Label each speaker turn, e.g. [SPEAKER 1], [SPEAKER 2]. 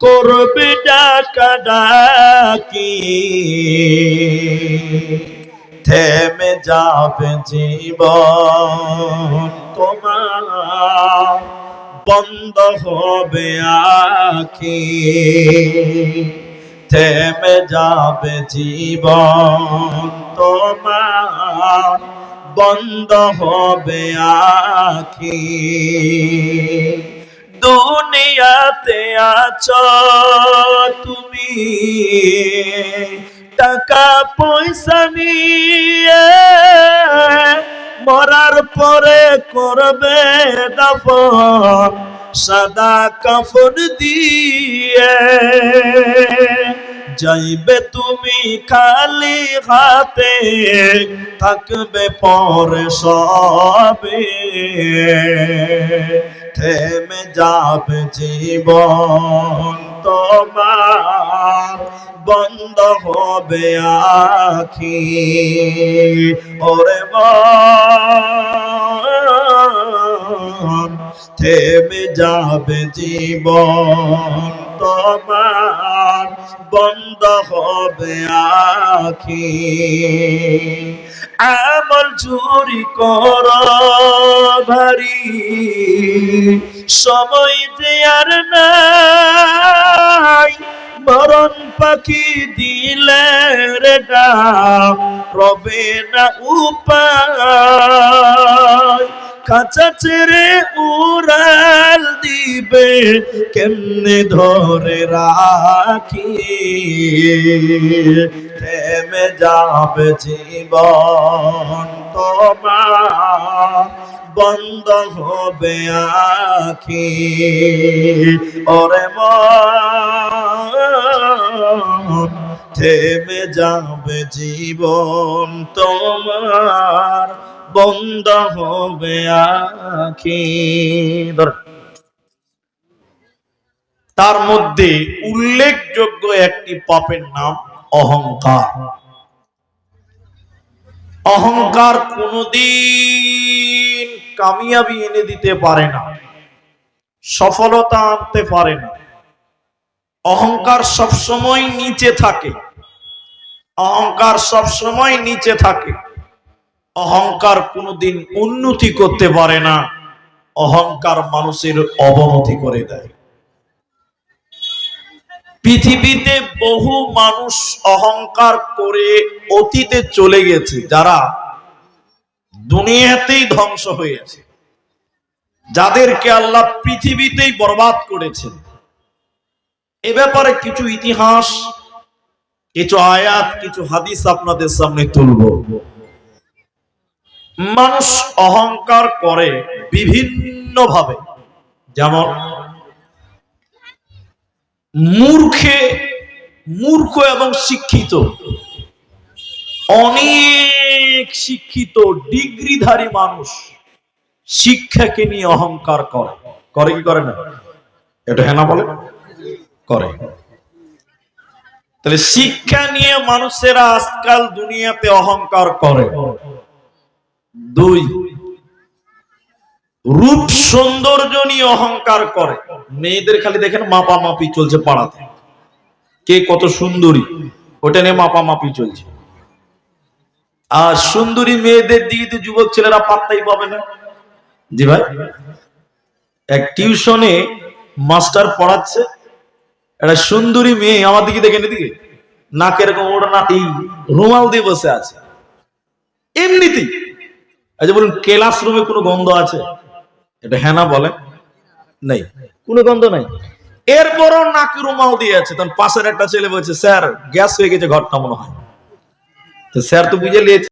[SPEAKER 1] করবে ডাকা ডাকি। থেমে যাবে জীবন তোমার, বন্ধ হবে আখি। থেমে যাবে জীবন তোমার, বন্ধ হবে আখি। দুনিয়াতে আছো তুমি। টাকা পয়সা নিয়ে মরার পরে করবে দাফন, সাদা কাফন দিয়ে। যাইবে তুমি খালি হাতে, থাকবে পরে সবে। থেমে যাবে জীবন তোমার বন্ধ হবে আখি। ওরে থেমে যাবে জীবন তোমার বন্ধ হবে আখি। আমল চুরি কর ভারী। সময় যে আর নাই, মরণ পাখি দিলে রে রবে না উপায়। কাঁচা ছেড়ে উড়াল দিবে, কেমনে ধরে রাখি? থেমে যাবে জীবন তোমার। বন্ধ হবে আখি ওরে মন, থেমে যাবে জীবন তোমার। বন্ধ হবে আখি তার মধ্যে উল্লেখযোগ্য একটি পাপের নাম অহংকার। অহংকার কোনদিন কামিয়াবি এনে দিতে পারে না, সফলতা আনতে পারে না। অহংকার সবসময় নিচে থাকে, অহংকার সবসময় নিচে থাকে। অহংকার কোনোদিন উন্নতি করতে পারে না, অহংকার মানুষের অবনতি করে দেয়। পৃথিবীতে বহু মানুষ অহংকার করে অতীতে চলে গেছে, যারা দুনিয়াতেই ধ্বংস হয়েছে। যাদেরকে আল্লাহ পৃথিবীতেই বরবাদ করেছেন। এ ব্যাপারে কিছু ইতিহাস, কিছু আয়াত, কিছু হাদিস আপনাদের সামনে তুলব। মানুষ অহংকার করে বিভিন্ন ভাবে যেমন মূর্খে, মূর্খ এবং শিক্ষিত। অনেক শিক্ষিত, ডিগ্রিধারী মানুষ শিক্ষাকে নিয়ে অহংকার করে। করে কি করে না? এটা হ্যাঁ না বলে? করে। তাহলে শিক্ষা নিয়ে মানুষেরা আজকাল দুনিয়াতে অহংকার করে। দুই রূপ সৌন্দর্য নিয়ে অহংকার করে। মেয়েদের খালি দেখেন মাপা মাপি চলছে পাড়াতে। কে কত সুন্দরী, ওটা নিয়ে মাপা মাপি চলছে। আর সুন্দরী মেয়েদের দিকে তো যুবক ছেলেরা পাত্তাই পাবে না। জি ভাই, এক টিউশনে মাস্টার পড়াচ্ছে, একটা সুন্দরী মেয়ে আমার দিকে দেখেন এদিকে, নাক এরকম ওটা না এই রুমাল দিয়ে বসে আছে। এমনিতেই আচ্ছা বলুন ক্লাস রুমে কোনো গন্ধ আছে? এটা হেনা না বলে? নেই। কোনো গন্ধ নাই। এরপরও নাকি রুমাল দিয়েছে তখন পাশের একটা ছেলে বলছে স্যার গ্যাস হয়ে গেছে ঘরটা মনে হয়। তো স্যার তো বুঝে নিয়েছে।